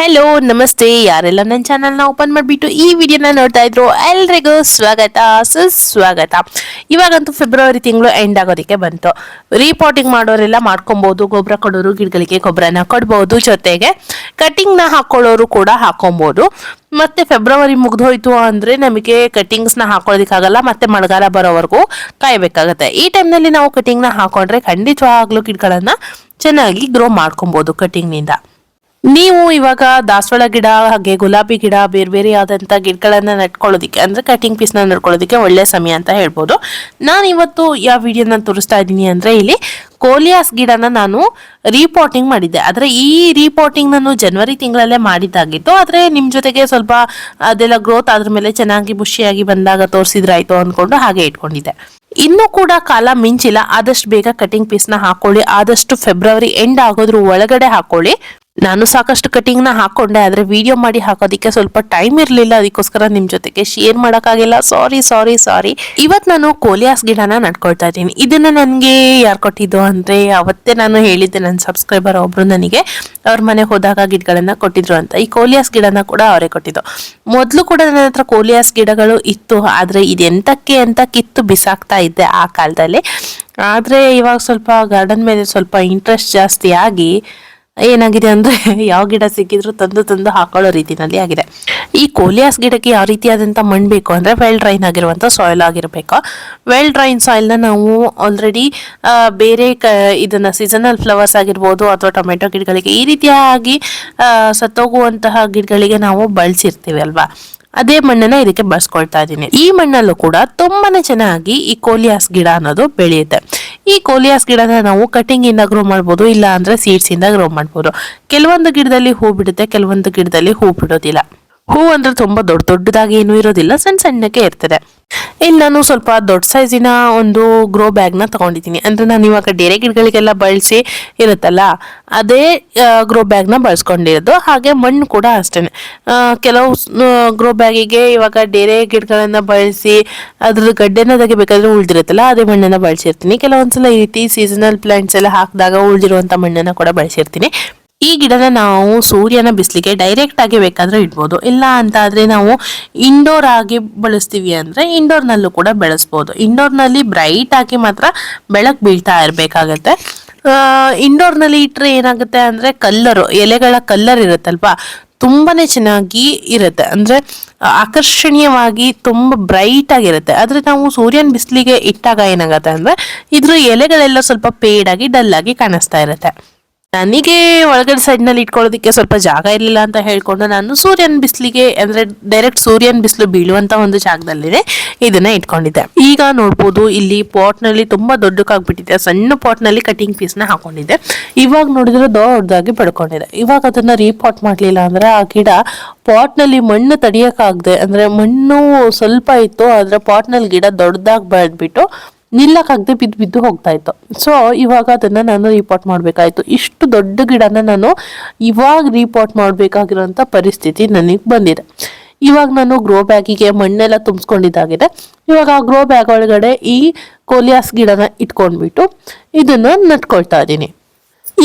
Hello ನಮಸ್ತೆ. ಯಾರೆಲ್ಲ ನನ್ನ ಚಾನಲ್ನ ಓಪನ್ ಮಾಡಿಬಿಟ್ಟು ಈ ವಿಡಿಯೋನ ನೋಡ್ತಾ ಇದ್ರು ಎಲ್ರಿಗೂ ಸ್ವಾಗತ, ಸುಸ್ವಾಗತ. ಇವಾಗಂತೂ ಫೆಬ್ರವರಿ ತಿಂಗಳು ಎಂಡ್ ಆಗೋದಕ್ಕೆ ಬಂತು. ರೀಪೋರ್ಟಿಂಗ್ ಮಾಡೋರೆಲ್ಲ ಮಾಡ್ಕೊಬೋದು, ಗೊಬ್ಬರ ಕೊಡೋರು, ಗಿಡಗಳಿಗೆ ಗೊಬ್ಬರನ ಕೊಡ್ಬೋದು ಜೊತೆಗೆ ಕಟಿಂಗ್ನ ಹಾಕೊಳ್ಳೋರು ಕೂಡ ಹಾಕೊಬೋದು. ಮತ್ತೆ ಫೆಬ್ರವರಿ ಮುಗ್ದೋಯ್ತು ಅಂದ್ರೆ ನಮಗೆ ಕಟಿಂಗ್ಸ್ನ ಹಾಕೊಳ್ಳೋದಕ್ಕಾಗಲ್ಲ, ಮತ್ತೆ ಮಳೆಗಾಲ ಬರೋವರೆಗೂ ಕಾಯಬೇಕಾಗತ್ತೆ. ಈ ಟೈಮ್ನಲ್ಲಿ ನಾವು ಕಟಿಂಗ್ನ ಹಾಕೊಂಡ್ರೆ ಖಂಡಿತವಾಗ್ಲೂ ಗಿಡಗಳನ್ನ ಚೆನ್ನಾಗಿ ಗ್ರೋ ಮಾಡ್ಕೊಬೋದು ಕಟಿಂಗ್ನಿಂದ ನೀವು ಇವಾಗ ದಾಸವಾಳ ಗಿಡ, ಹಾಗೆ ಗುಲಾಬಿ ಗಿಡ, ಬೇರೆ ಬೇರೆ ಆದಂತ ಗಿಡಗಳನ್ನ ನಟ್ಕೊಳ್ಳೋದಿಕ್ಕೆ ಅಂದ್ರೆ ಕಟಿಂಗ್ ಪೀಸ್ನ ನಡ್ಕೊಳ್ಳೋದಿಕ್ಕೆ ಒಳ್ಳೆ ಸಮಯ ಅಂತ ಹೇಳ್ಬೋದು. ನಾನು ಇವತ್ತು ಯಾವ ವಿಡಿಯೋನ ತೋರಿಸ್ತಾ ಇದ್ದೀನಿ ಅಂದ್ರೆ ಇಲ್ಲಿ ಕೋಲಿಯಾಸ್ ಗಿಡನ ನಾನು ರೀಪೋಟಿಂಗ್ ಮಾಡಿದ್ದೆ. ಆದ್ರೆ ಈ ರೀಪೋಟಿಂಗ್ ನಾನು ಜನವರಿ ತಿಂಗಳಲ್ಲೇ ಮಾಡಿದ್ದಾಗಿತ್ತು. ಆದ್ರೆ ನಿಮ್ ಜೊತೆಗೆ ಸ್ವಲ್ಪ ಅದೆಲ್ಲ ಗ್ರೋತ್ ಅದ್ರ ಮೇಲೆ ಚೆನ್ನಾಗಿ ಬುಷಿಯಾಗಿ ಬಂದಾಗ ತೋರಿಸಿದ್ರಾಯ್ತು ಅನ್ಕೊಂಡು ಹಾಗೆ ಇಟ್ಕೊಂಡಿದ್ದೆ. ಇನ್ನು ಕೂಡ ಕಾಲ ಮಿಂಚಿಲ್ಲ. ಆದಷ್ಟು ಬೇಗ ಕಟಿಂಗ್ ಪೀಸ್ನ ಹಾಕೊಳ್ಳಿ. ಆದಷ್ಟು ಫೆಬ್ರವರಿ ಎಂಡ್ ಆಗೋದ್ರ ಒಳಗಡೆ ಹಾಕೊಳ್ಳಿ. ನಾನು ಸಾಕಷ್ಟು ಕಟಿಂಗ್ನ ಹಾಕೊಂಡೆ, ಆದ್ರೆ ವಿಡಿಯೋ ಮಾಡಿ ಹಾಕೋದಕ್ಕೆ ಸ್ವಲ್ಪ ಟೈಮ್ ಇರಲಿಲ್ಲ. ಅದಕ್ಕೋಸ್ಕರ ನಿಮ್ಮ ಜೊತೆಗೆ ಶೇರ್ ಮಾಡೋಕ್ಕಾಗಿಲ್ಲ. ಸಾರಿ ಸಾರಿ ಸಾರಿ ಇವತ್ತು ನಾನು ಕೋಲಿಯಾಸ್ ಗಿಡನ ನಡ್ಕೊಳ್ತಾ ಇದ್ದೀನಿ. ಇದನ್ನ ನನಗೆ ಯಾರು ಕೊಟ್ಟಿದ್ದು ಅಂದರೆ, ಅವತ್ತೇ ನಾನು ಹೇಳಿದ್ದೆ ನನ್ನ ಸಬ್ಸ್ಕ್ರೈಬರ್ ಒಬ್ಬರು ನನಗೆ, ಅವ್ರ ಮನೆ ಹೋದಾಗ ಗಿಡಗಳನ್ನು ಕೊಟ್ಟಿದ್ರು ಅಂತ. ಈ ಕೋಲಿಯಾಸ್ ಗಿಡನ ಕೂಡ ಅವರೇ ಕೊಟ್ಟಿದ್ದು. ಮೊದಲು ಕೂಡ ನನ್ನ ಹತ್ರ ಕೋಲಿಯಾಸ್ ಗಿಡಗಳು ಇತ್ತು, ಆದರೆ ಇದೆಂತಕ್ಕೆ ಅಂತ ಕಿತ್ತು ಬಿಸಾಕ್ತಾ ಇದ್ದೆ ಆ ಕಾಲದಲ್ಲಿ. ಆದರೆ ಇವಾಗ ಸ್ವಲ್ಪ ಗಾರ್ಡನ್ ಮೇಲೆ ಸ್ವಲ್ಪ ಇಂಟ್ರೆಸ್ಟ್ ಜಾಸ್ತಿ ಆಗಿ ಏನಾಗಿದೆ ಅಂದರೆ ಯಾವ ಗಿಡ ಸಿಕ್ಕಿದ್ರು ತಂದು ತಂದು ಹಾಕೊಳ್ಳೋ ರೀತಿನಲ್ಲಿ ಆಗಿದೆ. ಈ ಕೋಲಿಯಾಸ್ ಗಿಡಕ್ಕೆ ಯಾವ ರೀತಿಯಾದಂಥ ಮಣ್ಣು ಬೇಕು ಅಂದ್ರೆ ವೆಲ್ ಡ್ರೈನ್ ಆಗಿರುವಂಥ ಸಾಯಿಲ್ ಆಗಿರಬೇಕು. ವೆಲ್ ಡ್ರೈನ್ ಸಾಯಿಲ್ನ ನಾವು ಆಲ್ರೆಡಿ ಬೇರೆ ಕ, ಇದನ್ನ ಸೀಸನಲ್ ಫ್ಲವರ್ಸ್ ಆಗಿರ್ಬೋದು ಅಥವಾ ಟೊಮೆಟೊ ಗಿಡಗಳಿಗೆ ಈ ರೀತಿಯಾಗಿ ಸತ್ತೋಗುವಂತಹ ಗಿಡಗಳಿಗೆ ನಾವು ಬಳಸಿರ್ತೀವಿ ಅಲ್ವಾ? ಅದೇ ಮಣ್ಣನ್ನ ಇದಕ್ಕೆ ಬಳಸ್ಕೊಳ್ತಾ ಇದ್ದೀನಿ. ಈ ಮಣ್ಣಲ್ಲೂ ಕೂಡ ತುಂಬಾನೇ ಚೆನ್ನಾಗಿ ಈ ಕೋಲಿಯಾಸ್ ಗಿಡ ಅನ್ನೋದು ಬೆಳೆಯುತ್ತೆ. ಈ ಕೋಲಿಯಾಸ್ ಗಿಡನ ನಾವು ಕಟಿಂಗ್ ಇಂದ ಗ್ರೋ ಮಾಡ್ಬೋದು ಇಲ್ಲ ಅಂದ್ರೆ ಸೀಡ್ಸ್ ಇಂದ ಗ್ರೋ ಮಾಡ್ಬೋದು. ಕೆಲವೊಂದು ಗಿಡದಲ್ಲಿ ಹೂ ಬಿಡುತ್ತೆ, ಕೆಲವೊಂದು ಗಿಡದಲ್ಲಿ ಹೂ ಬಿಡೋದಿಲ್ಲ. ಹೂ ಅಂದ್ರೆ ತುಂಬಾ ದೊಡ್ಡ ದೊಡ್ಡದಾಗಿ ಏನು ಇರೋದಿಲ್ಲ ಸಣ್ಣ ಸಣ್ಣಕ್ಕೆ ಇರ್ತದೆ. ಇಲ್ಲಿ ನಾನು ಸ್ವಲ್ಪ ದೊಡ್ಡ ಸೈಜಿನ ಒಂದು ಗ್ರೋ ಬ್ಯಾಗ್ನ ತಗೊಂಡಿದ್ದೀನಿ. ಅಂದ್ರೆ ನಾನು ಇವಾಗ ಡೇರೆ ಗಿಡಗಳಿಗೆಲ್ಲ ಬಳಸಿ ಇರುತ್ತಲ್ಲ, ಅದೇ ಗ್ರೋ ಬ್ಯಾಗ್ನ ಬಳಸ್ಕೊಂಡಿರೋದು. ಹಾಗೆ ಮಣ್ಣು ಕೂಡ ಅಷ್ಟೇ ಕೆಲವು ಗ್ರೋ ಬ್ಯಾಗಿಗೆ ಇವಾಗ ಡೇರೆ ಗಿಡಗಳನ್ನ ಬಳಸಿ ಅದ್ರ ಗಡ್ಡೆನ ತೆಗಿಬೇಕಾದ್ರೆ ಉಳ್ದಿರುತ್ತಲ್ಲ, ಅದೇ ಮಣ್ಣನ್ನು ಬಳಸಿರ್ತೀನಿ. ಕೆಲವೊಂದ್ಸಲ ಈ ರೀತಿ ಸೀಸನಲ್ ಪ್ಲಾಂಟ್ಸ್ ಎಲ್ಲ ಹಾಕಿದಾಗ ಉಳಿದಿರುವಂಥ ಮಣ್ಣನ್ನು ಕೂಡ ಬಳಸಿರ್ತೀನಿ. ಈ ಗಿಡನ ನಾವು ಸೂರ್ಯನ ಬಿಸಿಲಿಗೆ ಡೈರೆಕ್ಟ್ ಆಗಿ ಬೇಕಾದ್ರೆ ಇಡ್ಬೋದು. ಇಲ್ಲ ಅಂತ ಆದ್ರೆ ನಾವು ಇಂಡೋರ್ ಆಗಿ ಬಳಸ್ತೀವಿ ಅಂದ್ರೆ ಇಂಡೋರ್ ನಲ್ಲೂ ಕೂಡ ಬೆಳೆಸ್ಬೋದು. ಇಂಡೋರ್ನಲ್ಲಿ ಬ್ರೈಟ್ ಆಗಿ ಮಾತ್ರ ಬೆಳಕು ಬೀಳ್ತಾ ಇರ್ಬೇಕಾಗತ್ತೆ. ಇಂಡೋರ್ನಲ್ಲಿ ಇಟ್ರೆ ಏನಾಗುತ್ತೆ ಅಂದ್ರೆ ಕಲ್ಲರು ಎಲೆಗಳ ಕಲ್ಲರ್ ಇರುತ್ತಲ್ವಾ? ತುಂಬಾನೇ ಚೆನ್ನಾಗಿ ಇರುತ್ತೆ. ಅಂದ್ರೆ ಆಕರ್ಷಣೀಯವಾಗಿ ತುಂಬಾ ಬ್ರೈಟ್ ಆಗಿರುತ್ತೆ ಆದ್ರೆ ನಾವು ಸೂರ್ಯನ ಬಿಸಿಲಿಗೆ ಇಟ್ಟಾಗ ಏನಾಗುತ್ತೆ ಅಂದ್ರೆ ಇದ್ರ ಎಲೆಗಳೆಲ್ಲ ಸ್ವಲ್ಪ ಪೇಡ್ ಆಗಿ ಡಲ್ ಆಗಿ ಕಾಣಿಸ್ತಾ ಇರುತ್ತೆ. ನನಗೆ ಒಳಗಡೆ ಸೈಡ್ನಲ್ಲಿ ಇಟ್ಕೊಳ್ಳೋದಕ್ಕೆ ಸ್ವಲ್ಪ ಜಾಗ ಇರಲಿಲ್ಲ ಅಂತ ಹೇಳಿಕೊಂಡು ನಾನು ಸೂರ್ಯನ ಬಿಸಿಲಿಗೆ ಅಂದ್ರೆ ಡೈರೆಕ್ಟ್ ಸೂರ್ಯನ ಬಿಸಿಲು ಬೀಳುವಂಥ ಒಂದು ಜಾಗದಲ್ಲಿದೆ. ಇದನ್ನ ಇಟ್ಕೊಂಡಿದ್ದೆ. ಈಗ ನೋಡ್ಬೋದು ಇಲ್ಲಿ ಪಾಟ್ನಲ್ಲಿ ತುಂಬ ತುಂಬಾ ದೊಡ್ಡಕ್ಕಾಗ್ಬಿಟ್ಟಿದೆ. ಸಣ್ಣ ಪಾಟ್ನಲ್ಲಿ ಕಟಿಂಗ್ ಪೀಸ್ನ ಹಾಕೊಂಡಿದ್ದೆ. ಇವಾಗ ನೋಡಿದ್ರೆ ದೊಡ್ಡದಾಗಿ ಪಡ್ಕೊಂಡಿದೆ. ಇವಾಗ ಅದನ್ನ ರೀಪಾಟ್ ಮಾಡಲಿಲ್ಲ ಅಂದ್ರೆ ಆ ಗಿಡ ಪಾಟ್ನಲ್ಲಿ ಮಣ್ಣು ತಡಿಯೋಕ್ಕಾಗದೆ ಅಂದ್ರೆ ಮಣ್ಣು ಸ್ವಲ್ಪ ಇತ್ತು, ಆದರೆ ಪಾಟ್ನಲ್ಲಿ ಗಿಡ ದೊಡ್ಡದಾಗಿ ಬೆಳೆದ್ಬಿಟ್ಟು ನಿಲ್ಲಕ್ಕಾಗದೆ ಬಿದ್ದು ಬಿದ್ದು ಹೋಗ್ತಾ ಇತ್ತು ಸೊ ಇವಾಗ ಅದನ್ನು ನಾನು ರೀಪಾಟ್ ಮಾಡಬೇಕಾಯಿತು. ಇಷ್ಟು ದೊಡ್ಡ ಗಿಡನ ನಾನು ಇವಾಗ ರೀಪಾಟ್ ಮಾಡಬೇಕಾಗಿರೋಂಥ ಪರಿಸ್ಥಿತಿ ನನಗೆ ಬಂದಿದೆ. ಇವಾಗ ನಾನು ಗ್ರೋ ಬ್ಯಾಗಿಗೆ ಮಣ್ಣೆಲ್ಲ ತುಂಬಿಸ್ಕೊಂಡಿದ್ದಾಗಿದೆ. ಇವಾಗ ಆ ಗ್ರೋ ಬ್ಯಾಗ್ ಒಳಗಡೆ ಈ ಕೋಲಿಯಾಸ್ ಗಿಡನ ಇಟ್ಕೊಂಡ್ಬಿಟ್ಟು ಇದನ್ನು ನಟ್ಕೊಳ್ತಾ ಇದ್ದೀನಿ.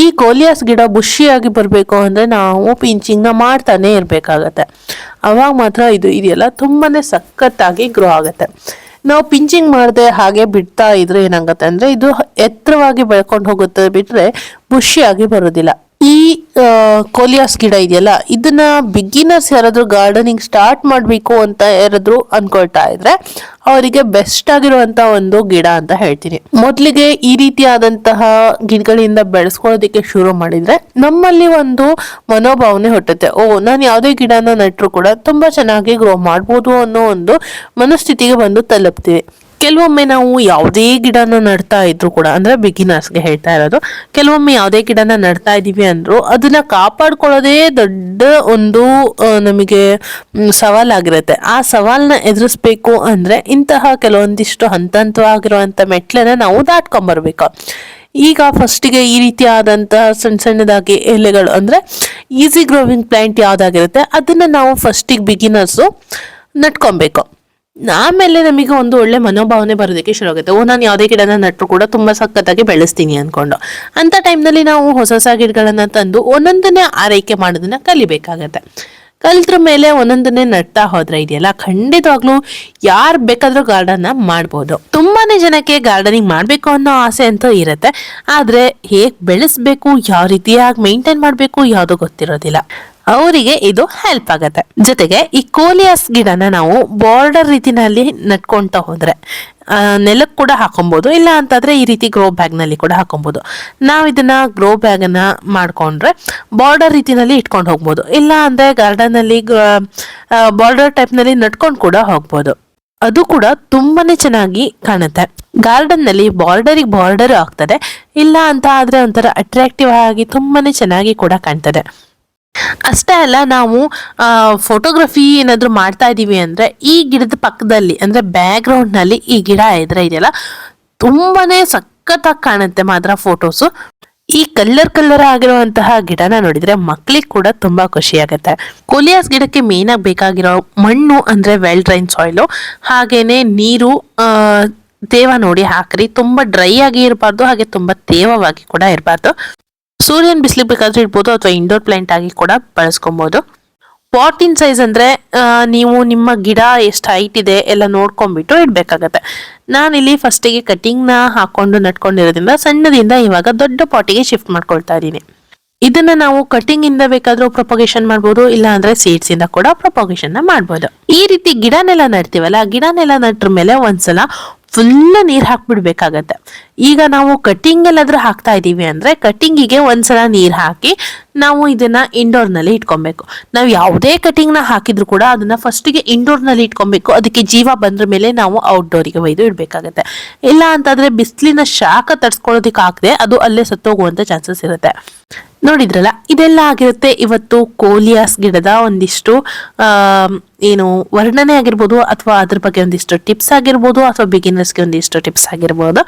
ಈ ಕೋಲಿಯಾಸ್ ಗಿಡ ಬುಷಿಯಾಗಿ ಬರಬೇಕು ಅಂದರೆ ನಾವು ಪಿಂಚಿಂಗ್ನ ಮಾಡ್ತಾನೆ ಇರಬೇಕಾಗತ್ತೆ. ಅವಾಗ ಮಾತ್ರ ಇದು, ಇದೆಲ್ಲ ತುಂಬಾ ಸಖತ್ತಾಗಿ ಗ್ರೋ ಆಗುತ್ತೆ. ನಾವು ಪಿಂಚಿಂಗ್ ಮಾಡದೆ ಹಾಗೆ ಬಿಡ್ತಾ ಇದ್ರೆ ಏನಾಗುತ್ತೆ ಅಂದ್ರೆ ಇದು ಎತ್ತರವಾಗಿ ಬೆಳ್ಕೊಂಡು ಹೋಗುತ್ತೆ ಬಿಟ್ರೆ ಬುಷಿಯಾಗಿ ಬರೋದಿಲ್ಲ. ಈ ಕೋಲಿಯಾಸ್ ಗಿಡ ಇದೆಯಲ್ಲ, ಇದನ್ನ ಬಿಗಿನರ್ಸ್ ಯಾರಾದರೂ ಗಾರ್ಡನಿಂಗ್ ಸ್ಟಾರ್ಟ್ ಮಾಡಬೇಕು ಅಂತ ಯಾರಾದರೂ ಅನ್ಕೊಳ್ತಾ ಇದ್ರೆ, ಅವರಿಗೆ ಬೆಸ್ಟ್ ಆಗಿರುವಂತ ಒಂದು ಗಿಡ ಅಂತ ಹೇಳ್ತೀನಿ. ಮೊದಲಿಗೆ ಈ ರೀತಿಯಾದಂತಹ ಗಿಡಗಳಿಂದ ಬೆಳೆಸ್ಕೊಳ್ಳೋದಕ್ಕೆ ಶುರು ಮಾಡಿದ್ರೆ, ನಮ್ಮಲ್ಲಿ ಒಂದು ಮನೋಭಾವನೆ ಹುಟ್ಟುತ್ತೆ. ಓ, ನಾನು ಯಾವುದೇ ಗಿಡನ ನೆಟ್ಟರು ಕೂಡ ತುಂಬಾ ಚೆನ್ನಾಗಿ ಗ್ರೋ ಮಾಡ್ಬೋದು ಅನ್ನೋ ಒಂದು ಮನಸ್ಥಿತಿಗೆ ಬಂದು ತಲುಪ್ತೀವಿ. ಕೆಲವೊಮ್ಮೆ ನಾವು ಯಾವುದೇ ಗಿಡನ ನಡ್ತಾ ಇದ್ರು ಕೂಡ, ಅಂದ್ರೆ ಬಿಗಿನರ್ಸ್ಗೆ ಹೇಳ್ತಾ ಇರೋದು, ಕೆಲವೊಮ್ಮೆ ಯಾವುದೇ ಗಿಡನ ನಡ್ತಾ ಇದೀವಿ ಅಂದ್ರು ಅದನ್ನ ಕಾಪಾಡ್ಕೊಳ್ಳೋದೇ ದೊಡ್ಡ ಒಂದು ನಮಗೆ ಸವಾಲಾಗಿರುತ್ತೆ. ಆ ಸವಾಲ್ನ ಎದುರಿಸ್ಬೇಕು ಅಂದ್ರೆ ಇಂತಹ ಕೆಲವೊಂದಿಷ್ಟು ಹಂತ ಹಂತವಾಗಿರುವಂತ ಮೆಟ್ಲನ್ನ ನಾವು ದಾಟ್ಕೊಂಡ್ಬರ್ಬೇಕು ಈಗ ಫಸ್ಟಿಗೆ ಈ ರೀತಿಯಾದಂತಹ ಸಣ್ಣ ಸಣ್ಣದಾಗಿ ಎಲೆಗಳು ಅಂದ್ರೆ ಈಸಿ ಗ್ರೋವಿಂಗ್ ಪ್ಲಾಂಟ್ ಯಾವ್ದಾಗಿರುತ್ತೆ, ಅದನ್ನ ನಾವು ಫಸ್ಟಿಗೆ ಬಿಗಿನರ್ಸು ನಟ್ಕೊಬೇಕು ಆಮೇಲೆ ನಮಗೆ ಒಂದು ಒಳ್ಳೆ ಮನೋಭಾವನೆ ಬರೋದಕ್ಕೆ ಶುರು ಆಗುತ್ತೆ. ಓ, ನಾನು ಯಾವುದೇ ಗಿಡನ ನಟ್ಟರು ಕೂಡ ತುಂಬ ಸಖತ್ತಾಗಿ ಬೆಳೆಸ್ತೀನಿ ಅಂದ್ಕೊಂಡು ಅಂಥ ಟೈಮ್ನಲ್ಲಿ ನಾವು ಹೊಸ ಹೊಸ ಗಿಡಗಳನ್ನು ತಂದು ಒಂದೊಂದನ್ನೇ ಆರೈಕೆ ಮಾಡೋದನ್ನ ಕಲಿಬೇಕಾಗತ್ತೆ. ಕಲಿತ್ರ ಮೇಲೆ ಒಂದೊಂದನ್ನೇ ನಡ್ತಾ ಹೋದ್ರೆ ಇದೆಯಲ್ಲ, ಖಂಡಿತವಾಗ್ಲೂ ಯಾರು ಬೇಕಾದ್ರೂ ಗಾರ್ಡನ್ ಮಾಡ್ಬೋದು. ತುಂಬಾನೇ ಜನಕ್ಕೆ ಗಾರ್ಡನಿಂಗ್ ಮಾಡಬೇಕು ಅನ್ನೋ ಆಸೆ ಅಂತೂ ಇರುತ್ತೆ. ಆದ್ರೆ ಹೇಗೆ ಬೆಳೆಸ್ಬೇಕು, ಯಾವ ರೀತಿಯಾಗಿ ಮೇಂಟೈನ್ ಮಾಡಬೇಕು ಯಾವುದೋ ಗೊತ್ತಿರೋದಿಲ್ಲ. ಅವರಿಗೆ ಇದು ಹೆಲ್ಪ್ ಆಗುತ್ತೆ. ಜೊತೆಗೆ ಈ ಕೋಲಿಯಾಸ್ ಗಿಡನ ನಾವು ಬಾರ್ಡರ್ ರೀತಿನಲ್ಲಿ ನಟ್ಕೊಂತ ಹೋದ್ರೆ ನೆಲಕ್ಕೆ ಕೂಡ ಹಾಕೊಬಹುದು ಇಲ್ಲ ಅಂತಂದ್ರೆ ಈ ರೀತಿ ಗ್ರೋ ಬ್ಯಾಗ್ನಲ್ಲಿ ಕೂಡ ಹಾಕೊಬೋದು. ನಾವು ಇದನ್ನ ಗ್ರೋ ಬ್ಯಾಗನ್ನು ಮಾಡಿಕೊಂಡ್ರೆ ಬಾರ್ಡರ್ ರೀತಿನಲ್ಲಿ ಇಟ್ಕೊಂಡು ಹೋಗ್ಬೋದು. ಇಲ್ಲ ಅಂದ್ರೆ ಗಾರ್ಡನ್ನಲ್ಲಿ ಬಾರ್ಡರ್ ಟೈಪ್ನಲ್ಲಿ ನಟ್ಕೊಂಡು ಕೂಡ ಹೋಗ್ಬೋದು. ಅದು ಕೂಡ ತುಂಬಾನೇ ಚೆನ್ನಾಗಿ ಕಾಣುತ್ತೆ. ಗಾರ್ಡನ್ನಲ್ಲಿ ಬಾರ್ಡರಿಗೆ ಬಾರ್ಡರ್ ಆಗ್ತದೆ. ಇಲ್ಲ ಅಂತ ಆದ್ರೆ ಒಂಥರ ಅಟ್ರಾಕ್ಟಿವ್ ಆಗಿ ತುಂಬಾನೇ ಚೆನ್ನಾಗಿ ಕೂಡ ಕಾಣ್ತದೆ. ಅಷ್ಟೇ ಅಲ್ಲ, ನಾವು ಫೋಟೋಗ್ರಫಿ ಏನಾದರೂ ಮಾಡ್ತಾ ಇದ್ದೀವಿ ಅಂದರೆ, ಈ ಗಿಡದ ಪಕ್ಕದಲ್ಲಿ, ಅಂದರೆ ಬ್ಯಾಕ್ ಗ್ರೌಂಡ್ ಈ ಗಿಡ ಇದ್ರೆ ಇದೆಯಲ್ಲ ತುಂಬಾ ಸಖತ್ತಾಗಿ ಕಾಣುತ್ತೆ ಮಾತ್ರ ಫೋಟೋಸು ಈ ಕಲ್ಲರ್ ಕಲ್ಲರ್ ಆಗಿರುವಂತಹ ಗಿಡನ ನೋಡಿದ್ರೆ ಮಕ್ಳಿಗೆ ಕೂಡ ತುಂಬಾ ಖುಷಿ ಆಗುತ್ತೆ. ಕೋಲಿಯಾಸ್ ಗಿಡಕ್ಕೆ ಮೇನ್ ಆಗಿ ಬೇಕಾಗಿರೋ ಮಣ್ಣು ಅಂದ್ರೆ ವೆಲ್ ಡ್ರೈನ್ ಸಾಯಿಲು ಹಾಗೇನೆ ನೀರು ತೇವ ನೋಡಿ ಹಾಕ್ರಿ. ತುಂಬಾ ಡ್ರೈ ಆಗಿ ಇರಬಾರ್ದು, ಹಾಗೆ ತುಂಬಾ ತೇವವಾಗಿ ಕೂಡ ಇರಬಾರ್ದು. ಸೂರ್ಯನ ಬಿಸಿಲಿಗೆ ಬೇಕಾದ್ರೂ ಇಡ್ಬೋದು ಅಥವಾ ಇಂಡೋರ್ ಪ್ಲಾಂಟ್ ಆಗಿ ಕೂಡ ಬಳಸ್ಕೊಬೋದು. ಪಾಟಿನ್ ಸೈಜ್ ಅಂದ್ರೆ ನೀವು ನಿಮ್ಮ ಗಿಡ ಎಷ್ಟು ಹೈಟ್ ಇದೆ ಎಲ್ಲ ನೋಡ್ಕೊಂಡ್ಬಿಟ್ಟು ಇಡ್ಬೇಕಾಗತ್ತೆ. ಇಲ್ಲಿ ಫಸ್ಟಿಗೆ ಕಟಿಂಗ್ನ ಹಾಕೊಂಡು ನಟ್ಕೊಂಡಿರೋದ್ರಿಂದ ಸಣ್ಣದಿಂದ ಇವಾಗ ದೊಡ್ಡ ಪಾಟಿಗೆ ಶಿಫ್ಟ್ ಮಾಡ್ಕೊಳ್ತಾ ಇದ್ದೀನಿ. ಇದನ್ನ ನಾವು ಕಟಿಂಗ್ ಇಂದ ಬೇಕಾದ್ರೂ ಪ್ರೊಪೊಗೇಷನ್ ಮಾಡ್ಬೋದು ಇಲ್ಲ ಅಂದ್ರೆ ಸೀಡ್ಸ್ ಇಂದ ಕೂಡ ಪ್ರೊಪಗೇಷನ್ ಮಾಡ್ಬೋದು. ಈ ರೀತಿ ಗಿಡನೆಲ್ಲ ನಡ್ತೀವಲ್ಲ ಗಿಡನೆಲ್ಲ ನಟ್ರ ಮೇಲೆ ಒಂದ್ಸಲ ಫುಲ್ ನೀರು ಹಾಕ್ಬಿಡ್ಬೇಕಾಗತ್ತೆ. ಈಗ ನಾವು ಕಟ್ಟಿಂಗ್ ಎಲ್ಲಾದ್ರೂ ಹಾಕ್ತಾ ಇದೀವಿ ಅಂದ್ರೆ ಕಟ್ಟಿಂಗಿಗೆ ಒಂದ್ಸಲ ನೀರು ಹಾಕಿ ನಾವು ಇದನ್ನ ಇಂಡೋರ್ನಲ್ಲಿ ಇಟ್ಕೊಬೇಕು. ನಾವು ಯಾವುದೇ ಕಟಿಂಗ್ನ ಹಾಕಿದ್ರು ಕೂಡ ಅದನ್ನ ಫಸ್ಟಿಗೆ ಇಂಡೋರ್ನಲ್ಲಿ ಇಟ್ಕೊಬೇಕು. ಅದಕ್ಕೆ ಜೀವ ಬಂದ್ರ ಮೇಲೆ ನಾವು ಔಟ್ಡೋರಿಗೆ ಒಯ್ದು ಇಡ್ಬೇಕಾಗತ್ತೆ. ಇಲ್ಲ ಅಂತಂದ್ರೆ ಬಿಸಿಲಿನ ಶಾಖ ತಡ್ಸ್ಕೊಳ್ಳೋದಕ್ಕೆ ಆಗದೆ ಅದು ಅಲ್ಲೇ ಸತ್ತೋಗುವಂತ ಚಾನ್ಸಸ್ ಇರುತ್ತೆ. ನೋಡಿದ್ರಲ್ಲ, ಇದೆಲ್ಲ ಆಗಿರುತ್ತೆ. ಇವತ್ತು ಕೋಲಿಯಾಸ್ ಗಿಡದ ಒಂದಿಷ್ಟು ಏನು ವರ್ಣನೆ ಆಗಿರ್ಬೋದು ಅಥವಾ ಅದ್ರ ಬಗ್ಗೆ ಒಂದಿಷ್ಟು ಟಿಪ್ಸ್ ಆಗಿರ್ಬೋದು ಅಥವಾ ಬಿಗಿನರ್ಸ್ಗೆ ಒಂದಿಷ್ಟು ಟಿಪ್ಸ್ ಆಗಿರ್ಬೋದು.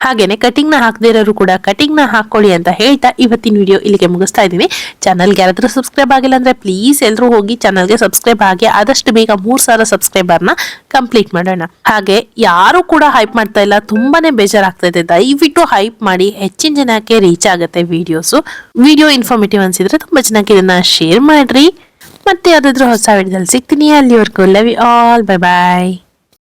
ಹಾಗೇನೆ ಕಟಿಂಗ್ನ ಹಾಕದೇ ಇರೋರು ಕೂಡ ಕಟಿಂಗ್ನ ಹಾಕೊಳ್ಳಿ ಅಂತ ಹೇಳ್ತಾ ಇವತ್ತಿನ ವಿಡಿಯೋ ಇಲ್ಲಿಗೆ ಮುಗಿಸ್ತಾ ಇದ್ದೀನಿ ಚಾನಲ್ಗೆ ಯಾರಾದರೂ ಸಬ್ಸ್ಕ್ರೈಬ್ ಆಗಿಲ್ಲ ಅಂದ್ರೆ ಪ್ಲೀಸ್ ಎಲ್ಲರೂ ಹೋಗಿ ಚಾನಲ್ಗೆ ಸಬ್ಸ್ಕ್ರೈಬ್ ಆಗಿ ಆದಷ್ಟು ಬೇಗ ಮೂರ್ ಸಾವಿರ ಸಬ್ಸ್ಕ್ರೈಬರ್ನ ಕಂಪ್ಲೀಟ್ ಮಾಡೋಣ. ಹಾಗೆ ಯಾರು ಕೂಡ ಹೈಪ್ ಮಾಡ್ತಾ ಇಲ್ಲ, ತುಂಬಾನೇ ಬೇಜಾರಾಗ್ತಾ ಇದೆ. ದಯವಿಟ್ಟು ಹೈಪ್ ಮಾಡಿ, ಹೆಚ್ಚಿನ ಜನಕ್ಕೆ ರೀಚ್ ಆಗುತ್ತೆ ವಿಡಿಯೋಸ್ ವಿಡಿಯೋ ಇನ್ಫಾರ್ಮೇಟಿವ್ ಅನ್ಸಿದ್ರೆ ತುಂಬಾ ಜನಕ್ಕೆ ಇದನ್ನ ಶೇರ್ ಮಾಡ್ರಿ. ಮತ್ತೆ ಯಾವ್ದಾದ್ರು ಹೊಸ ವಿಡಿಯೋದಲ್ಲಿ ಸಿಗ್ತೀನಿ. ಅಲ್ಲಿವರೆಗೂ love you all bye bye